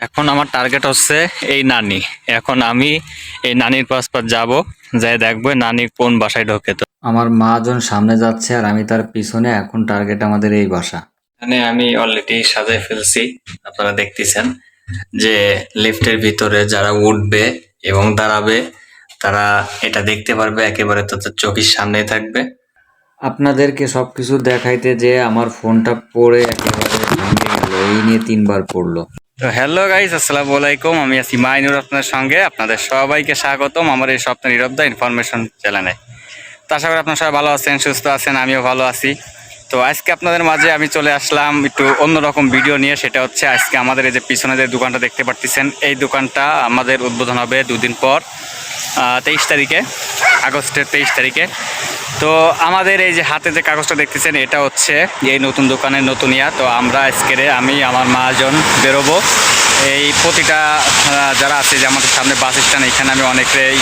এখন আমার টার্গেট হচ্ছে এই নানি। এখন আমি এই নানির পাশ পাশ যাব যাই দেখব নানি কোন বাসায় ঢোকে তো। আমার মা জন সামনে যাচ্ছে আর আমি তার পিছনে এখন টার্গেট আমাদের এই বাসা। এখানে আমি অলরেডি সাজাই ফেলছি আপনারা দেখতেছেন যে লিফটের ভিতরে যারা উঠবে এবং দাঁড়াবে তারা এটা দেখতে পারবে একেবারে তাদের চোখের সামনেই থাকবে। আপনাদেরকে সবকিছু দেখাইতে যে আমার ফোনটা পড়ে একেবারে ভেঙে গেল। এই নিয়ে তিনবার পড়ল। তো হ্যালো গাইজ আসসালামু আলাইকুম। আমি আছি মাইনুর আপনার সঙ্গে। আপনাদের সবাইকে স্বাগতম আমার এই স্বপ্ন নীরব দা ইনফরমেশন চ্যানেলে। তো আশা করি আপনারা সবাই ভালো আছেন, সুস্থ আছেন, আমিও ভালো আছি। তো আজকে আপনাদের মাঝে আমি চলে আসলাম একটু অন্যরকম ভিডিও নিয়ে, সেটা হচ্ছে আজকে আমাদের এই যে পিছনে যে দোকানটা দেখতে পাচ্ছেন এই দোকানটা আমাদের উদ্বোধন হবে দুদিন পর তেইশ তারিখে, আগস্টের তেইশ তারিখে। তো আমাদের এই যে হাতে যে কাগজটা দেখতেছেন, এটা হচ্ছে এই নতুন দোকানের নতুন ইয়া তো আমরা আজকের আমি, আমার মাজন বেরোবো। এই প্রতিটা যারা আছে যে আমাদের সামনে বাস স্ট্যান্ড, এখানে আমি অনেকেই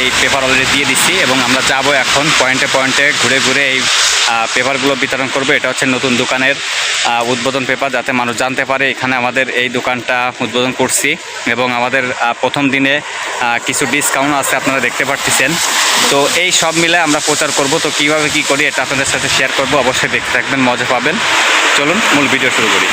এই পেপার অলরেডি দিয়ে দিচ্ছি এবং আমরা যাব এখন পয়েন্টে পয়েন্টে ঘুরে ঘুরে এই পেপারগুলো বিতরণ করবে। এটা হচ্ছে নতুন দোকানের উদ্বোধন পেপার যাতে মানুষ জানতে পারে। এখানে আমাদের এই দোকানটা উদ্বোধন করছি এবং আমাদের প্রথম দিনে কিছু ডিসকাউন্ট আছে আপনারা দেখতে পাচ্ছেন তো এই সব মিলে আমরা প্রচার করব। তো কীভাবে কি করি এটা আপনাদের সাথে শেয়ার করব। অবশ্যই দেখতে থাকবেন, মজা পাবেন। চলুন, মূল ভিডিও শুরু করি।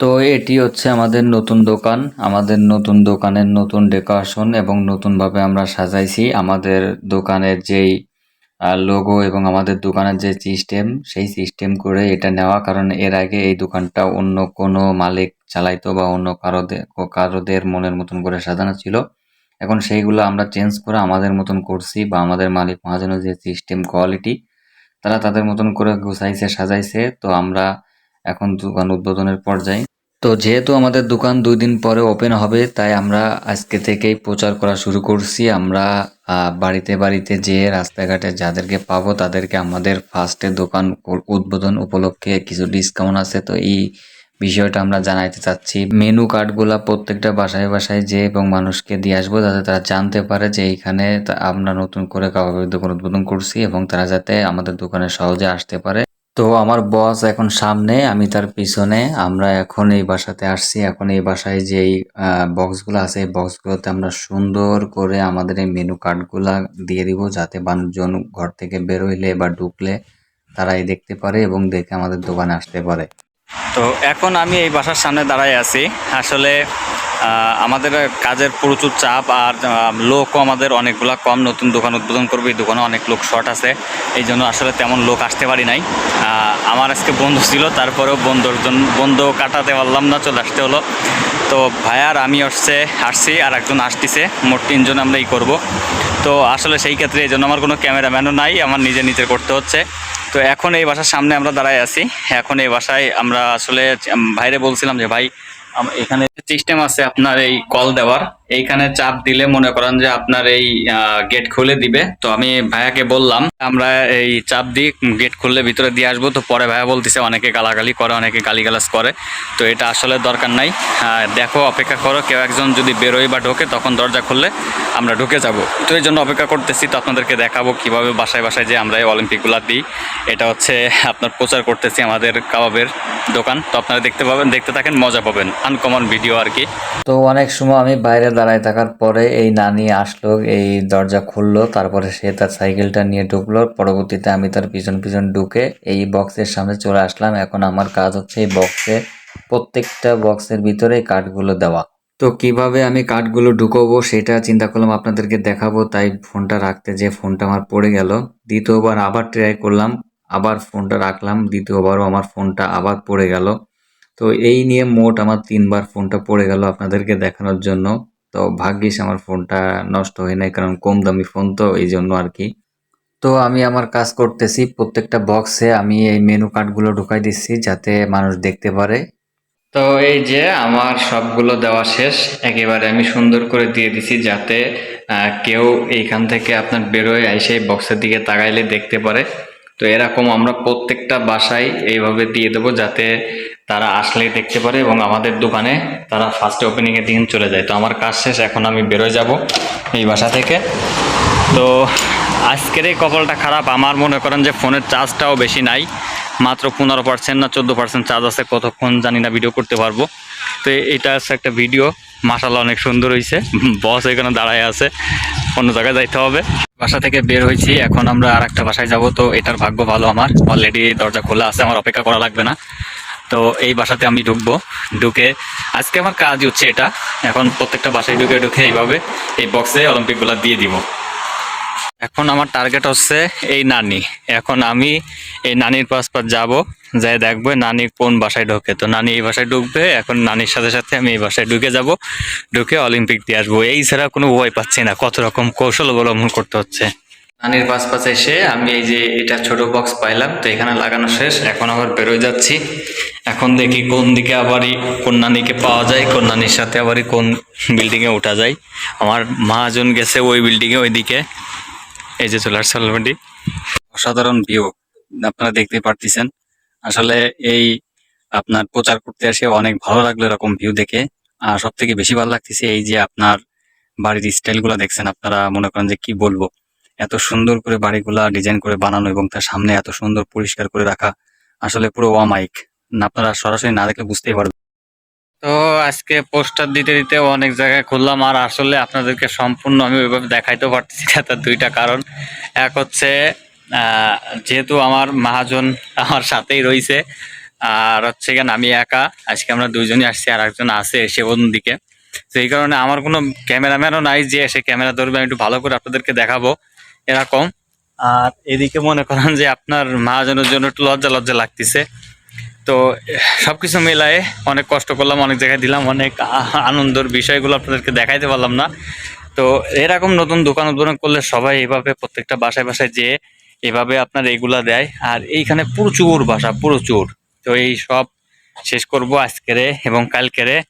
তো এটি হচ্ছে আমাদের নতুন দোকান, আমাদের নতুন দোকানের নতুন ডেকোরেশন এবং নতুনভাবে আমরা সাজাইছি। আমাদের দোকানের যেই লোগো এবং আমাদের দোকানের যে সিস্টেম সেই সিস্টেম করে এটা নেওয়া। কারণ এর আগে এই দোকানটা অন্য কোনো মালিক চালাইতো বা অন্য কারোদের কারোদের মনের মতন করে সাজানো ছিল। এখন সেইগুলো আমরা চেঞ্জ করে আমাদের মতন করছি বা আমাদের মালিক মহাজনের যে সিস্টেম কোয়ালিটি তারা তাদের মতন করে গুছাইছে, সাজাইছে। তো আমরা এখন দোকান উদ্বোধনের পর্যায়ে। তো যেহেতু আমাদের দোকান দুই দিন পরে ওপেন হবে, তাই আমরা আজকে থেকেই প্রচার করা শুরু করছি। আমরা বাড়িতে বাড়িতে যেয়ে রাস্তাঘাটে যাদেরকে পাবো, তাদেরকে আমাদের ফার্স্টে দোকান উদ্বোধন উপলক্ষে কিছু ডিসকাউন্ট আছে। তো এই বিষয়টা আমরা জানাইতে চাচ্ছি। মেনু কার্ডগুলা প্রত্যেকটা বাসায় বাসায় যে এবং মানুষকে দিয়ে আসব, যাতে তারা জানতে পারে যে এইখানে আমরা নতুন করে কাবাবের দোকান উদ্বোধন করছি এবং তারা যাতে আমাদের দোকানে সহজে আসতে পারে। তো আমার বস এখন সামনে, আমি তার পিছনে। আমরা এখন এই বাসাতে আসছি। এখন এই বাসায় যেই বক্সগুলো আছে, এই বক্সগুলোতে আমরা সুন্দর করে আমাদের এই মেনু কার্ডগুলা দিয়ে দিব যাতে মানুষজন ঘর থেকে বেরোইলে বা ঢুকলে তারাই দেখতে পারে এবং দেখে আমাদের দোকানে আসতে পারে। তো এখন আমি এই বাসার সামনে দাঁড়াই আছি। আসলে আমাদের কাজের প্রচুর চাপ আর লোকও আমাদের অনেকগুলা কম। নতুন দোকান উদ্বোধন করবে, এই দোকানে অনেক লোক শর্ট আছে। এই জন্য আসলে তেমন লোক আসতে পারি নাই। আমার আজকে বন্ধু ছিল, তারপরেও বন্ধুর জন্য বন্ধ কাটাতে পারলাম না, চলে আসতে হলো। তো ভাইয়ার আমি আসছে আসছি, আর একজন আসতেছে, মোট তিনজন আমরা এই করব। তো আসলে সেই ক্ষেত্রে এই জন্য আমার কোনো ক্যামেরাম্যানও নাই, আমার নিজে নিজের করতে হচ্ছে। তো এখন এই বাসার সামনে আমরা দাঁড়ায় আছি। এখন এই বাসায় আমরা আসলে ভাইরে বলছিলাম যে, ভাই এখানে সিস্টেম আছে আপনার এই কল দেওয়ার এইখানে চাপ দিলে মনে করেন যে আপনার এই গেট খুলে দিবে। তো আমি ভাইয়াকে বললাম, আমরা এই চাপ দিই গেট খুললে ভিতরে দিয়ে আসব। তো পরে ভাইয়া বলতেছে, অনেকে গালাগালি করে, অনেকে গালিগালাজ করে। তো এটা আসলে দরকার নাই। দেখো, অপেক্ষা করো, কেউ একজন যদি বেরোয় বা ঢোকে, তখন দরজা খুললে আমরা ঢুকে যাব। তো এই জন্য অপেক্ষা করতেছি, তো আপনাদেরকে দেখাবো কীভাবে বাসায় বাসায় যে আমরা এই অলিম্পিকগুলো দিই। এটা হচ্ছে আপনার প্রচার করতেছি আমাদের কাবাবের দোকান। তো আপনারা দেখতে পাবেন, দেখতে থাকেন, মজা পাবেন। আনকমন ভিডিও আর কি। তো অনেক সময় আমি বাইরে দাঁড়ায় থাকার পরে এই নানি আসলো, এই দরজা খুললো, তারপরে সে তার সাইকেলটা নিয়ে ঢুকলো। পরবর্তীতে আমি তার পিছন পিছন ঢুকে এই বক্সের সামনে চলে আসলাম। এখন আমার কাজ হচ্ছে এই বক্সে, প্রত্যেকটা বক্সের ভিতরে কার্ডগুলো দেওয়া। তো কীভাবে আমি কাঠগুলো ঢুকাবো সেটা চিন্তা করলাম, আপনাদেরকে দেখাবো, তাই ফোনটা রাখতে যে ফোনটা আমার পড়ে গেল। দ্বিতীয়বার আবার ট্রাই করলাম, আবার ফোনটা রাখলাম, দ্বিতীয়বারও আমার ফোনটা আবার পড়ে গেল। তো এই নিয়ে মোট আমার তিনবার ফোনটা পড়ে গেল আপনাদেরকে দেখানোর জন্য। তো ভাগ্যিস আমার ফোনটা নষ্ট হয় নাই, কারণ কম দামি ফোন তো, এই জন্য আর কি। তো আমি আমার কাজ করতেছি, প্রত্যেকটা বক্সে আমি এই মেনু কার্ডগুলো ঢুকাই দিচ্ছি, যাতে মানুষ দেখতে পারে। তো এই যে আমার সবগুলো দেওয়া শেষ, একেবারে আমি সুন্দর করে দিয়ে দিছি, যাতে কেউ এইখান থেকে আপনার বেরোয়, এসে বক্সের দিকে তাকাইলে দেখতে পারে। তো এরকম আমরা প্রত্যেকটা বাসায় এইভাবে দিয়ে দেবো, যাতে তারা আসলেই দেখতে পারে এবং আমাদের দোকানে তারা ফার্স্ট ওপেনিংয়ের দিন চলে যায়। তো আমার কাজ শেষ, এখন আমি বেরোয় যাব এই বাসা থেকে। তো আজকের এই কপালটা খারাপ। আমার মনে করেন যে ফোনের চার্জটাও বেশি নাই। মাত্র পনেরো পার্সেন্ট না চোদ্দ পার্সেন্ট চার্জ আছে, কতক্ষণ জানি না ভিডিও করতে পারব। তো এটা হচ্ছে একটা ভিডিও মাসাল্লাহ অনেক সুন্দর হয়েছে বস এখানে দাঁড়ায় আছে। অন্য জায়গায় যাইতে হবে। বাসা থেকে বের হয়েছি এখন আমরা আর একটা বাসায় যাব। তো এটার ভাগ্য ভালো আমার। অলরেডি দরজা খোলা আছে। আমার অপেক্ষা করা লাগবে না। তো এই বাসাতে আমি ঢুকবো। ঢুকে, আজকে আমার কাজ হচ্ছে এটা। এখন প্রত্যেকটা বাসায় ঢুকে ঢুকে এইভাবে এই বক্সে অলিম্পিকগুলো দিয়ে দিব। এখন আমার টার্গেট হচ্ছে এই নানি। এখন আমি এই নানির পাশ পাশ যাব, যাই দেখব নানি কোন বাসায় ঢোকে। তো নানি এই বাসায় ঢুকবে, এখন নানির সাথে সাথে আমি এই বাসায় ঢুকে যাব, ঢুকে অলিম্পিক দিয়ে আসব। এই ছাড়া কোনো উপায় পাচ্ছি না, কত রকম কৌশল অবলম্বন করতে হচ্ছে। নানির পাশ পাশে এসে আমি এই যে এটা ছোট বক্স পাইলাম, তো এখানে লাগানো শেষ, এখন আবার বেরোয় যাচ্ছি। এখন দেখি কোন দিকে আবারই কোন নানিকে পাওয়া যায় কোন নানির সাথে আবারই কোন বিল্ডিংয়ে ওঠা যায়। আমার মহাজন গেছে ওই বিল্ডিংয়ে ওইদিকে। এই যে চলে আসছে অসাধারণ ভিউ আপনারা দেখতে পারতেছেন। আসলে এই আপনার প্রচার করতে এসে অনেক ভালো লাগল এরকম ভিউ দেখে। আর সব থেকে বেশি ভালো লাগতেছে এই যে আপনার বাড়ির স্টাইলগুলা দেখছেন, আপনারা মনে করেন যে কি বলব? এত সুন্দর করে বাড়িগুলা ডিজাইন করে বানানো এবং তার সামনে এত সুন্দর পরিষ্কার করে রাখা আসলে পুরো অমাইক আপনারা সরাসরি না দেখলে বুঝতেই পারবেন। তো আজকে পোস্টার দিতে দিতে অনেক জায়গায় খুললাম আর আসলে আপনাদেরকে সম্পূর্ণ আমি ওইভাবে দেখাইতেও পারতেছি না, তার দুইটা কারণ। এক হচ্ছে যেহেতু আমার মহাজন আমার সাথেই রয়েছে, আর হচ্ছে কেন আমি একা, আজকে আমরা দুইজনই আসছি, আর একজন আছে সে দিকে। তো এই কারণে আমার কোনো ক্যামেরাম্যানও নাই যে এসে ক্যামেরা ধরবে, আমি একটু ভালো করে আপনাদেরকে দেখাবো। এরকম। আর এদিকে মনে করেন যে আপনার মহাজনের জন্য একটু লজ্জা লজ্জা লাগতেছে। তো, সবকিছু মেলায় অনেক কষ্ট করলাম, অনেক জায়গায় দিলাম, অনেক আনন্দের বিষয়গুলো আপনাদেরকে দেখাইতে পারলাম না। তো, এরকম নতুন দোকান উদ্বোধন করলে সবাই এভাবে প্রত্যেকটা বাসায় বাসায় যেয়ে এভাবে আপনার এইগুলা দেয়। আর এইখানে প্রচুর বাসা, প্রচুর। তো, এই সব শেষ করব আজকেরে এবং কালকেরে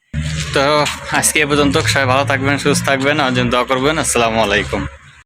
তো, আজকে এ পর্যন্ত সবাই ভালো থাকবেন, সুস্থ থাকবেন, আর জন্য দোয়া করবেন। আসসালামু আলাইকুম।